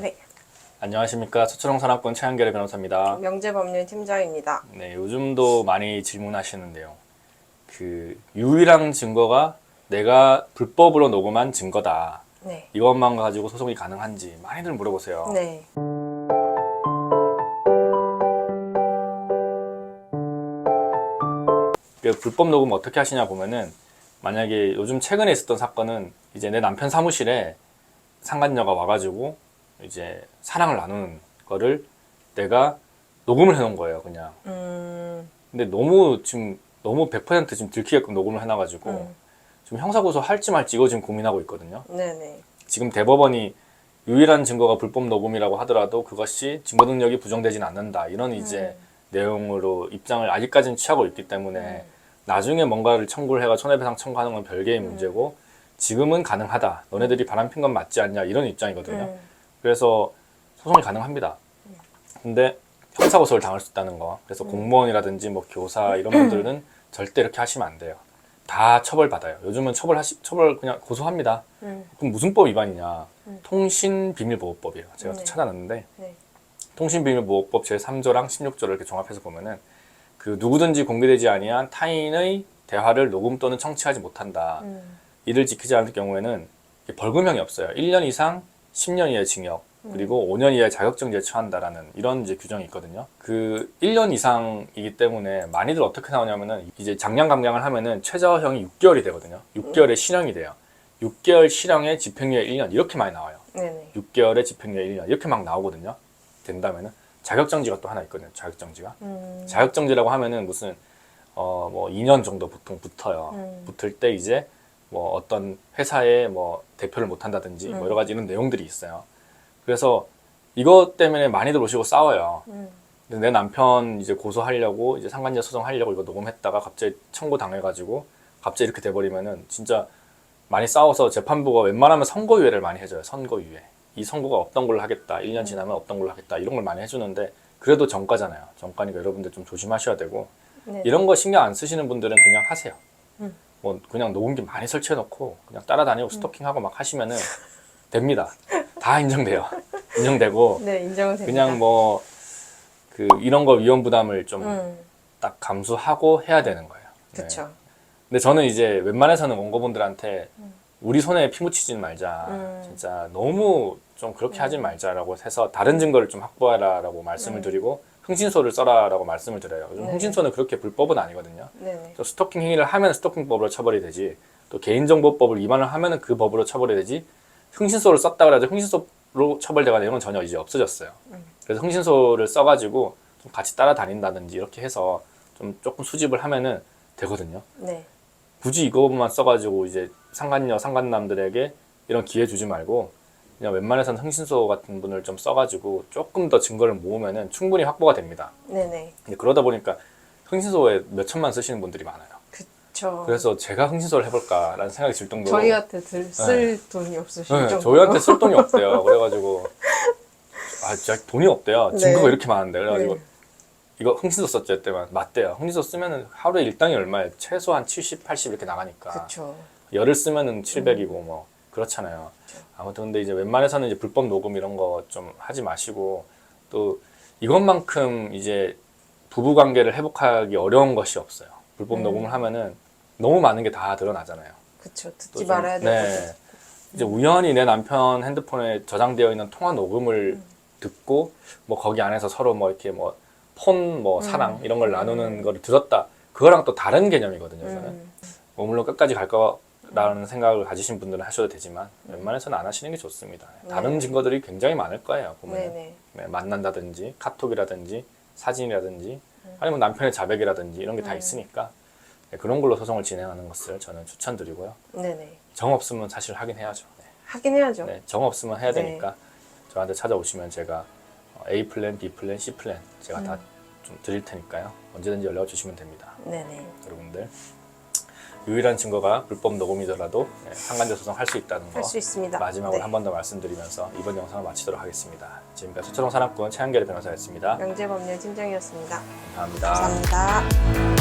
네. 안녕하십니까 서초롱 산업군 최한결의 변호사입니다. 명재법률 팀장입니다. 네, 요즘도 많이 질문하시는데요. 그 유일한 증거가 내가 불법으로 녹음한 증거다. 네. 이것만 가지고 소송이 가능한지 많이들 물어보세요. 네. 그 불법 녹음 어떻게 하시냐 보면은 만약에 요즘 최근에 있었던 사건은 이제 내 남편 사무실에 상간녀가 와가지고 이제 사랑을 나누는 거를 내가 녹음을 해놓은 거예요, 그냥. 음, 근데 너무 지금 너무 100% 지금 들키게끔 녹음을 해놔가지고 음. 지금 형사고소 할지 말지 이거 지금 고민하고 있거든요. 네네. 지금 대법원이 유일한 증거가 불법 녹음이라고 하더라도 그것이 증거 능력이 부정되진 않는다 이런 이제 내용으로 입장을 아직까지는 취하고 있기 때문에 음. 나중에 뭔가를 청구를 해가 손해배상 청구하는 건 별개의 문제고 지금은 가능하다. 너네들이 바람핀 건 맞지 않냐 이런 입장이거든요. 음, 그래서 소송이 가능합니다. 근데 형사고소를 당할 수 있다는 거. 그래서 공무원이라든지 뭐 교사 이런 분들은 절대 이렇게 하시면 안 돼요. 다 처벌 받아요. 요즘은 처벌 하시 처벌 그냥 고소합니다. 음, 그럼 무슨 법 위반이냐? 음. 통신비밀보호법이에요. 제가 또 네. 찾아놨는데 네. 통신비밀보호법 제 3조랑 16조를 이렇게 종합해서 보면은 그 누구든지 공개되지 아니한 타인의 대화를 녹음 또는 청취하지 못한다. 음, 이를 지키지 않을 경우에는 벌금형이 없어요. 1년 이상 10년 이하의 징역 그리고 5년 이하의 자격정지에 처한다라는 이런 이제 규정이 있거든요. 그 1년 이상이기 때문에 많이들 어떻게 나오냐면은 이제 장량 감량을 하면은 최저형이 6개월이 되거든요. 6개월의 실형이 돼요. 6개월 실형에 집행유예 1년 이렇게 많이 나와요. 네네. 6개월에 집행유예 1년 이렇게 막 나오거든요. 된다면은 자격정지가 또 하나 있거든요. 자격정지가. 음, 자격정지라고 하면은 무슨 어 뭐 2년 정도 보통 붙어요. 음. 붙을 때 이제 뭐 어떤 회사에 뭐 대표를 못 한다든지 뭐 음. 여러 가지 이런 내용들이 있어요. 그래서 이것 때문에 많이들 오시고 싸워요. 음, 근데 내 남편 이제 고소하려고 이제 상간녀 소송하려고 이거 녹음했다가 갑자기 청구 당해가지고 갑자기 이렇게 돼버리면은 진짜 많이 싸워서 재판부가 웬만하면 선고유예를 많이 해줘요. 선고유예. 이 선고가 없던 걸로 하겠다. 1년 지나면 없던 걸로 하겠다. 이런 걸 많이 해주는데 그래도 정가잖아요. 정가니까 여러분들 좀 조심하셔야 되고 네. 이런 거 신경 안 쓰시는 분들은 그냥 하세요. 음. 뭐 그냥 녹음기 많이 설치해 놓고 그냥 따라다니고 스토킹하고 막 하시면은 됩니다. 다 인정돼요. 인정되고 네, 인정은 됩니다. 그냥 뭐 그 이런 거 위험 부담을 좀 딱 음, 감수하고 해야 되는 거예요. 네. 그쵸. 근데 저는 이제 웬만해서는 원고분들한테 우리 손에 피 묻히진 말자. 음. 진짜 너무 좀 그렇게 하진 말자라고 해서 다른 증거를 좀 확보해라라고 말씀을 드리고 흥신소를 써라라고 말씀을 드려요. 요즘 음. 네. 흥신소는 그렇게 불법은 아니거든요. 네네. 또 스토킹 행위를 하면 스토킹법으로 처벌이 되지 또 개인정보법을 위반을 하면은 그 법으로 처벌이 되지 흥신소를 썼다 그래도 흥신소로 처벌되거나 이런 건 전혀 이제 없어졌어요. 음. 그래서 흥신소를 써가지고 좀 같이 따라다닌다든지 이렇게 해서 좀 조금 수집을 하면은 되거든요. 네. 굳이 이것만 써가지고 이제 상간녀 상간남들에게 이런 기회 주지 말고 그냥 웬만해서는 흥신소 같은 분을 좀 써가지고 조금 더 증거를 모으면은 충분히 확보가 됩니다. 네네. 근데 그러다 보니까 흥신소에 몇 천만 쓰시는 분들이 많아요. 그쵸. 그래서 제가 흥신소를 해볼까라는 생각이 들 정도로 저희한테 들, 쓸 돈이 없으실 네, 정도로. 저희한테 쓸 돈이 없대요. 그래가지고 아 진짜 돈이 없대요. 네. 증거가 이렇게 많은데 그래가지고 네. 이거 흥신소 썼죠 했더만 맞대요. 흥신소 쓰면은 하루에 일당이 얼마예요? 최소한 70, 80 이렇게 나가니까 그쵸. 열을 쓰면은 700이고 뭐 그렇잖아요. 아무튼 근데 이제 웬만해서는 이제 불법 녹음 이런 거 좀 하지 마시고 또 이것만큼 이제 부부 관계를 회복하기 어려운 것이 없어요. 불법 음. 녹음을 하면은 너무 많은 게 다 드러나잖아요. 또 듣지 좀- 말아야 될 네. 것도. 이제 우연히 내 남편 핸드폰에 저장되어 있는 통화 녹음을 듣고 뭐 거기 안에서 서로 뭐 이렇게 뭐 폰 뭐 사랑 이런 걸 나누는 거를 들었다. 그거랑 또 다른 개념이거든요. 저는 음, 뭐 물론 끝까지 갈 거 라는 생각을 가지신 분들은 하셔도 되지만 웬만해서는 안 하시는 게 좋습니다. 다른 네. 증거들이 굉장히 많을 거예요. 보면 네네. 네, 만난다든지 카톡이라든지 사진이라든지 아니면 남편의 자백이라든지 이런 게다 음. 있으니까 네, 그런 걸로 소송을 진행하는 것을 저는 추천드리고요. 네네. 정 없으면 사실 하긴 해야죠. 네. 하긴 해야죠. 네, 정 없으면 해야 네. 되니까 저한테 찾아오시면 제가 어, A 플랜, B 플랜, C 플랜 제가 음. 다좀 드릴 테니까요. 언제든지 연락 주시면 됩니다. 네네. 여러분들 유일한 증거가 불법 녹음이더라도 네, 상간제 소송 할 수 있다는 거 할 수 있습니다. 마지막으로 네. 한 번 더 말씀드리면서 이번 영상을 마치도록 하겠습니다. 지금까지 서초동 산업군 최한결 변호사였습니다. 명재법률 팀장이었습니다. 감사합니다. 감사합니다.